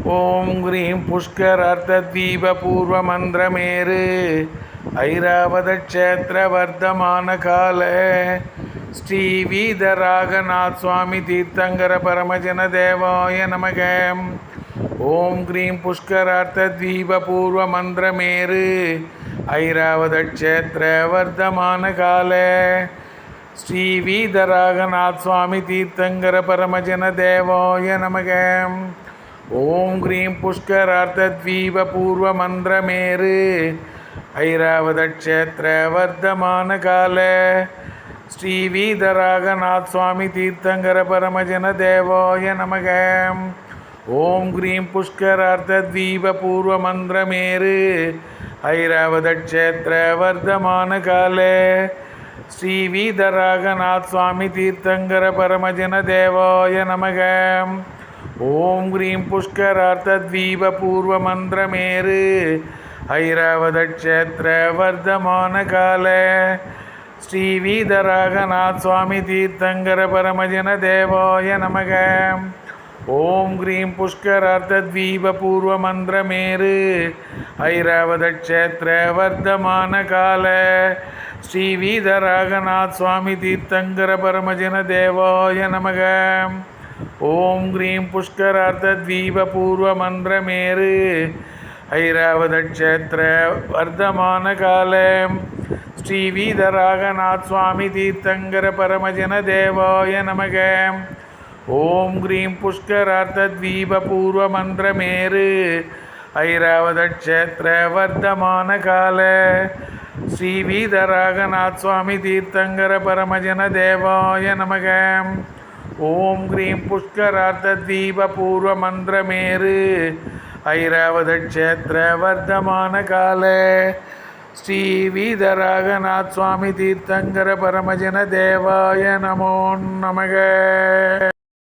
ஓம் cream புஷ்கரார்த்த தீப பூர்வ மந்திரமேரு ஐராவத க்ஷேத்திர வர்த்தமான கால. ஸ்ரீ வீதராகநாத் சுவாமி தீர்த்தங்கர பரமஜன தேவாய நமக. ஓம் கிரீம் புஷ்கரார்த்த தீப பூர்வ மந்திரமேரு ஐராவத க்ஷேத்திர வர்த்தமான கால. ஸ்ரீ வீதராகநாத் சுவாமி தீர்த்தங்கர பரமஜன தேவாய நமகம் ஓம் கிரீம் புஷ்கரார்த்த தீப பூர்வ மந்திரமேரு ஐராவத வர்த்தமான கால ஸ்ரீ சுவாமி தீர்த்தங்கர பரமஜன தேவாய நமக. ஓம் கிரீம் புஷ்கரார்த்த தீப பூர்வ மந்திரமேரு ஐராவத வர்த்தமான கால ஸ்ரீ சுவாமி தீர்த்தங்கர பரமஜன தேவாய நமக. ஓம் கிரீம் புஷ்கரார்த்த தீப ஐராவத க்ஷேத்திர வர்த்தமான கால ஸ்ரீ வீதராகநாத் சுவாமி தீர்த்தங்கர பரமஜன தேவாய நமக. ஓம் கிரீம் புஷ்கரார்த்த தீப ஐராவத க்ஷேத்திர வர்த்தமான கால ஸ்ரீ வீதராகநாத் சுவாமி தீர்த்தங்கர பரமஜன தேவாய நமகம் ஓம் கிரீம் புஷ்கரார்த்த தீப பூர்வ வர்த்தமான கால ஸ்ரீ வீதராகநாத் சுவாமி தீர்த்தங்கர பரமஜன தேவாய நமக. ஓம் கிரீம் புஷ்கரார்த்த தீப பூர்வ வர்த்தமான கால. ஸ்ரீ வீதராகநாத் சுவாமி தீர்த்தங்கர பரமஜன தேவாய நமகம் ஓம் கிரீம் புஷ்கரார்த்த தீப பூர்வ மந்திரமேறு ஐராவத க்ஷேத்திர வர்த்தமான கால. ஸ்ரீ வீதராகநாத் சுவாமி தீர்த்தங்கர பரமஜன தேவாய நமோ நமக.